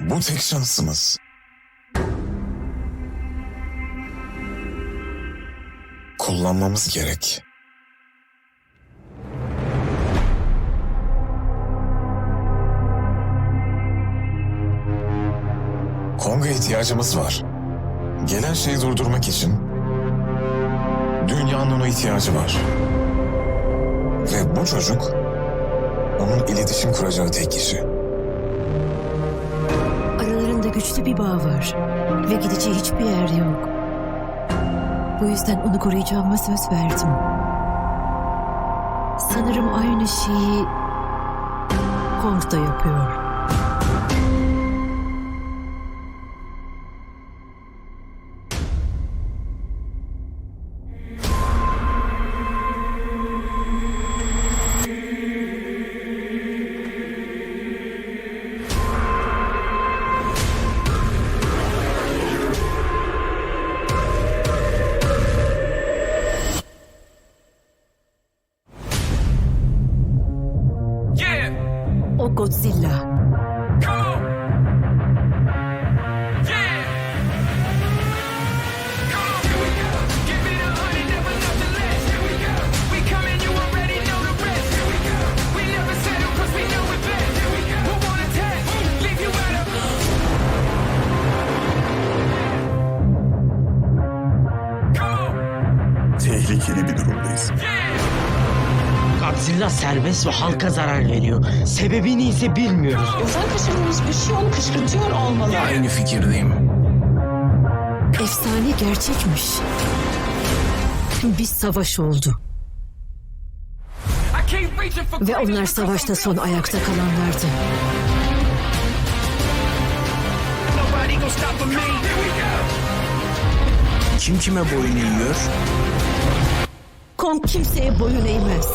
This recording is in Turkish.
Bu tek şansımız. Kullanmamız gerek. Kong'a ihtiyacımız var. Gelen şeyi durdurmak için dünyanın ona ihtiyacı var. Ve bu çocuk onun iletişim kuracağı tek kişi. Güçlü bir bağ var. Ve gideceği hiçbir yer yok. Bu yüzden onu koruyacağıma söz verdim. Sanırım aynı şeyi Kong da yapıyor. Come and you already know the rest here we go We never settle Cause we know we've here we go on. Tehlikeli bir durumdayız. Yeah. Godzilla serbest ve halka zarar veriyor. Sebebini ise bilmiyoruz. Gözden kaçırdığımız bir şey onu kışkırtıyor olmalı. Aynı fikirdeyim. Efsane gerçekmiş. Bir savaş oldu. Ve onlar savaşta son ayakta kalanlardı. Kim kime boyun eğiyor? Kong kimseye boyun eğmez.